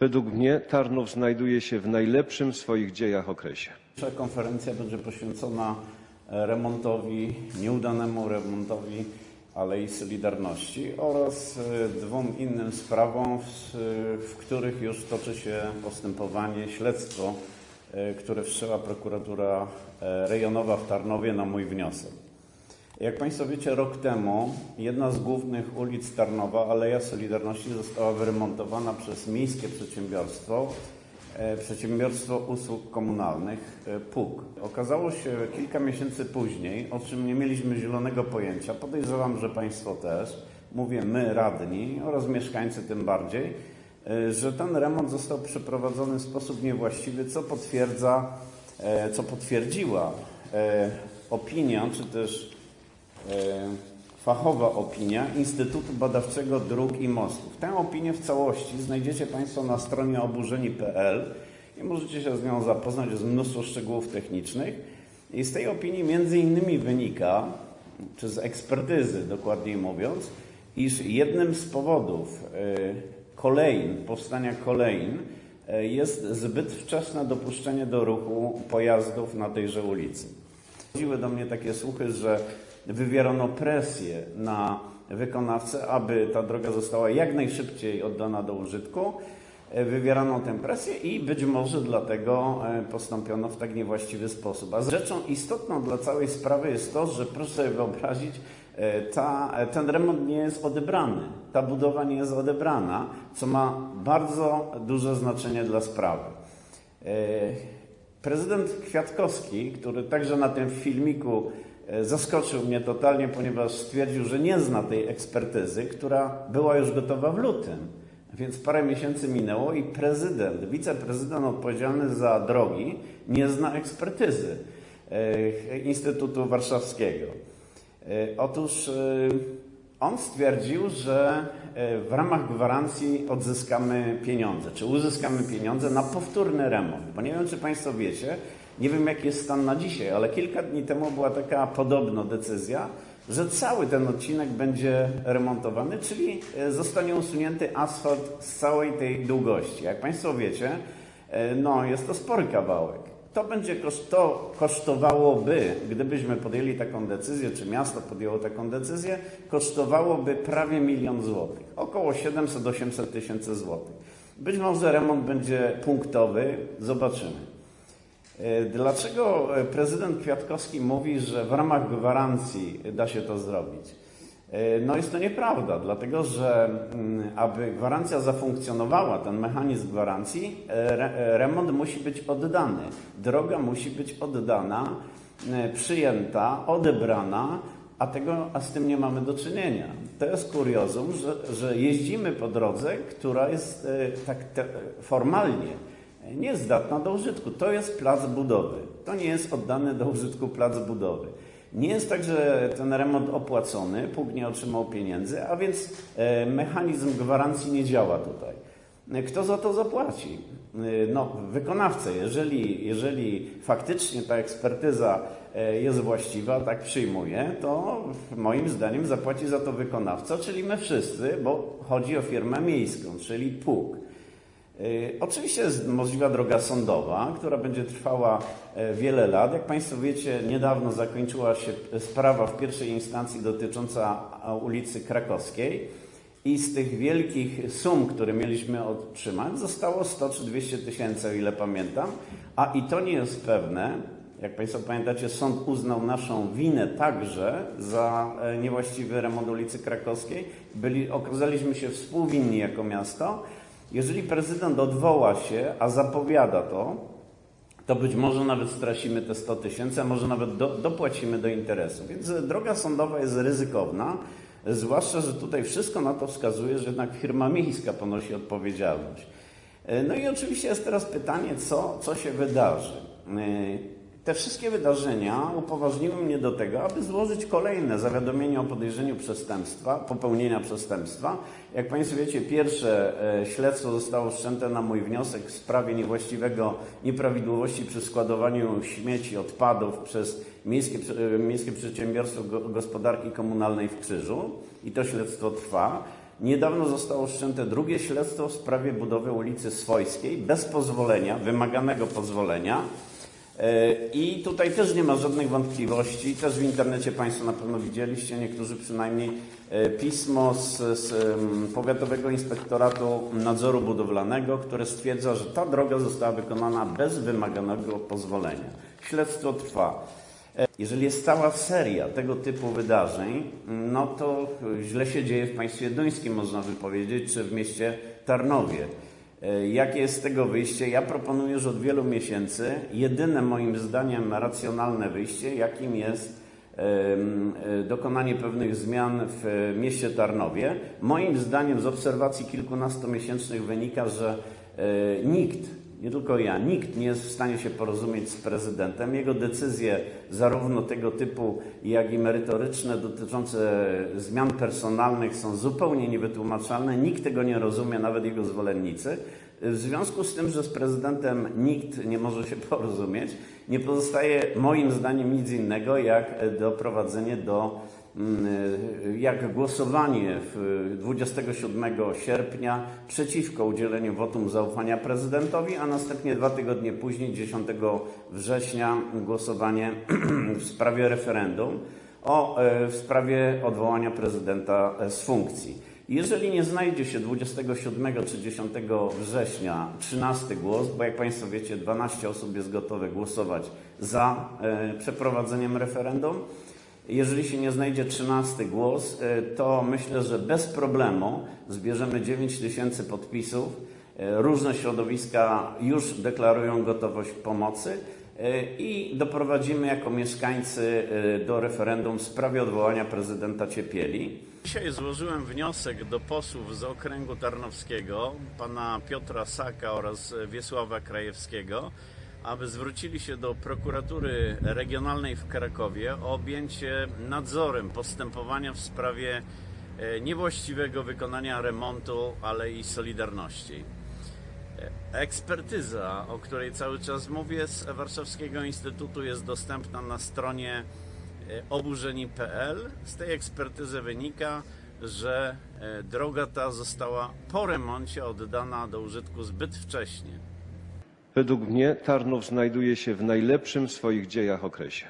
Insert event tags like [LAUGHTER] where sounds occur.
Według mnie Tarnów znajduje się w najlepszym w swoich dziejach okresie. Konferencja będzie poświęcona e, remontowi, nieudanemu remontowi Alei Solidarności oraz e, dwóm innym sprawom, w, których już toczy się postępowanie, śledztwo, e, które wszczęła prokuratura rejonowa w Tarnowie na mój wniosek. Jak Państwo wiecie, rok temu jedna z głównych ulic Tarnowa, Aleja Solidarności, została wyremontowana przez miejskie przedsiębiorstwo, e, Przedsiębiorstwo Usług Komunalnych e, PUK. Okazało się kilka miesięcy później, o czym nie mieliśmy zielonego pojęcia, podejrzewam, że Państwo też, mówię my radni oraz mieszkańcy tym bardziej, e, że ten remont został przeprowadzony w sposób niewłaściwy, co potwierdza, co potwierdziła opinia, czy też fachowa opinia Instytutu Badawczego Dróg i Mostów. Tę opinię w całości znajdziecie Państwo na stronie oburzeni.pl i możecie się z nią zapoznać, jest mnóstwo szczegółów technicznych. I z tej opinii między innymi wynika, czy z ekspertyzy dokładniej mówiąc, iż jednym z powodów e, kolejn, powstania kolejn e, jest zbyt wczesne dopuszczenie do ruchu pojazdów na tejże ulicy. Chodziły do mnie takie słuchy, że wywierano presję na wykonawcę, aby ta droga została jak najszybciej oddana do użytku. E, Wywierano tę presję i być może dlatego e, postąpiono w tak niewłaściwy sposób. A rzeczą istotną dla całej sprawy jest to, że proszę sobie wyobrazić, e, ta, ten remont nie jest odebrany. Ta budowa nie jest odebrana, co ma bardzo duże znaczenie dla sprawy. Prezydent Kwiatkowski, który także na tym filmiku zaskoczył mnie totalnie, ponieważ stwierdził, że nie zna tej ekspertyzy, która była już gotowa w lutym. Więc parę miesięcy minęło i prezydent, wiceprezydent odpowiedzialny za drogi nie zna ekspertyzy e, Instytutu Warszawskiego. E, Otóż e, on stwierdził, że e, w ramach gwarancji odzyskamy pieniądze, czy uzyskamy pieniądze na powtórny remont. Bo nie wiem, czy Państwo wiecie, nie wiem jaki jest stan na dzisiaj, ale kilka dni temu była taka podobno decyzja, że cały ten odcinek będzie remontowany, czyli e, zostanie usunięty asfalt z całej tej długości. Jak Państwo wiecie, e, no jest to spory kawałek. To będzie to kosztowałoby, gdybyśmy podjęli taką decyzję, czy miasto podjęło taką decyzję, kosztowałoby prawie milion złotych, około 700-800 tysięcy złotych. Być może remont będzie punktowy, zobaczymy. E, Dlaczego e, prezydent Kwiatkowski mówi, że w ramach gwarancji da się to zrobić? E, No jest to nieprawda, dlatego że mm, aby gwarancja zafunkcjonowała, ten mechanizm gwarancji, re- remont musi być oddany. Droga musi być oddana, przyjęta, odebrana, a, tego, a z tym nie mamy do czynienia. To jest kuriozum, że, że jeździmy po drodze, która jest tak te, formalnie niezdatna do użytku. To jest plac budowy. To nie jest oddany do użytku plac budowy. Nie jest tak, że ten remont opłacony, PUK nie otrzymał pieniędzy, a więc e, mechanizm gwarancji nie działa tutaj. E, Kto za to zapłaci? E, No, wykonawca. Jeżeli, jeżeli faktycznie ta ekspertyza jest właściwa, tak przyjmuję, to moim zdaniem zapłaci za to wykonawca, czyli my wszyscy, bo chodzi o firmę miejską, czyli PUK. Y, Oczywiście jest możliwa droga sądowa, która będzie trwała e, wiele lat. Jak Państwo wiecie, niedawno zakończyła się sprawa w pierwszej instancji dotycząca ulicy Krakowskiej i z tych wielkich sum, które mieliśmy otrzymać, zostało 100 czy 200 tysięcy, o ile pamiętam, a i to nie jest pewne. Jak Państwo pamiętacie, sąd uznał naszą winę także za e, niewłaściwy remont ulicy Krakowskiej. Byli, okazaliśmy się współwinni jako miasto. Jeżeli prezydent odwoła się, a zapowiada to, to być może nawet stracimy te 100 tysięcy, a może nawet do, dopłacimy do interesu. Więc e, droga sądowa jest ryzykowna, e, zwłaszcza, że tutaj wszystko na to wskazuje, że jednak firma miejska ponosi odpowiedzialność. E, No i oczywiście jest teraz pytanie, co, co się wydarzy. Te wszystkie wydarzenia upoważniły mnie do tego, aby złożyć kolejne zawiadomienie o podejrzeniu przestępstwa, popełnienia przestępstwa. Jak Państwo wiecie, pierwsze e, śledztwo zostało wszczęte na mój wniosek w sprawie niewłaściwego, nieprawidłowości przy składowaniu śmieci, odpadów przez Miejskie, e, Miejskie Przedsiębiorstwo Go- Gospodarki Komunalnej w Krzyżu i to śledztwo trwa. Niedawno zostało wszczęte drugie śledztwo w sprawie budowy ulicy Swojskiej bez pozwolenia, wymaganego pozwolenia. E, I tutaj też nie ma żadnych wątpliwości. Też w internecie Państwo na pewno widzieliście, niektórzy przynajmniej, e, pismo z, z Powiatowego Inspektoratu Nadzoru Budowlanego, które stwierdza, że ta droga została wykonana bez wymaganego pozwolenia. Śledztwo trwa. E, Jeżeli jest cała seria tego typu wydarzeń, no to źle się dzieje w państwie duńskim, można by powiedzieć, czy w mieście Tarnowie. E, Jakie jest z tego wyjście? Ja proponuję, że od wielu miesięcy jedyne moim zdaniem racjonalne wyjście, jakim jest e, dokonanie pewnych zmian w mieście Tarnowie. Moim zdaniem z obserwacji kilkunastomiesięcznych wynika, że e, nikt, nie tylko ja, nikt nie jest w stanie się porozumieć z prezydentem. Jego decyzje, zarówno tego typu, jak i merytoryczne, dotyczące zmian personalnych, są zupełnie niewytłumaczalne. Nikt tego nie rozumie, nawet jego zwolennicy. W związku z tym, że z prezydentem nikt nie może się [LAUGHS] porozumieć, nie pozostaje moim zdaniem nic innego, jak doprowadzenie do jak głosowanie w 27 sierpnia przeciwko udzieleniu wotum zaufania prezydentowi, a następnie dwa tygodnie później, 10 września, głosowanie [CLEARS THROAT] w sprawie referendum o, e, w sprawie odwołania prezydenta z funkcji. Jeżeli nie znajdzie się 27 czy 10 września 13 głos, bo jak Państwo wiecie, 12 osób jest gotowe głosować za e, przeprowadzeniem referendum, jeżeli się nie znajdzie 13 głos, e, to myślę, że bez problemu zbierzemy 9 tysięcy podpisów. E, Różne środowiska już deklarują gotowość pomocy e, i doprowadzimy jako mieszkańcy do referendum w sprawie odwołania prezydenta Ciepieli. Dzisiaj złożyłem wniosek do posłów z okręgu tarnowskiego, pana Piotra Saka oraz Wiesława Krajewskiego, aby zwrócili się do prokuratury regionalnej w Krakowie o objęcie nadzorem postępowania w sprawie e, niewłaściwego wykonania remontu Alei Solidarności. E, Ekspertyza, o której cały czas mówię, z Warszawskiego Instytutu jest dostępna na stronie e, oburzeni.pl. Z tej ekspertyzy wynika, że droga ta została po remoncie oddana do użytku zbyt wcześnie. Według mnie Tarnów znajduje się w najlepszym w swoich dziejach okresie.